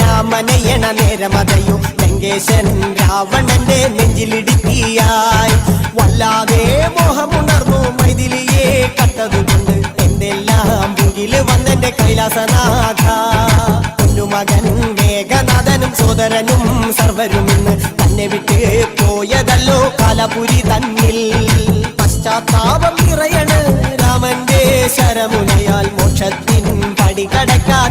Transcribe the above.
രാമനയണ നേരമതയോ ലങ്കേശനും രാവണന്റെ നെഞ്ചിലിടുക്കിയായി. വല്ലാതെ മോഹമുണർന്നു മൈതിലിയെ കട്ടതുകൊണ്ട് എന്തെല്ലാം മുകിൽ വന്നെന്റെ കൈലാസനാഥ. പൊന്നുമകനും മേഘനാഥനും സോദരനും സർവരും ഇന്ന് തന്നെ വിട്ട് പോയതല്ലോ കലപുരി തന്നിൽ. പശ്ചാത്താപം നിറയണ് രാമന്റെ ശരമുനയാൽ മോക്ഷത്തിൻ പടി കടക്കാൻ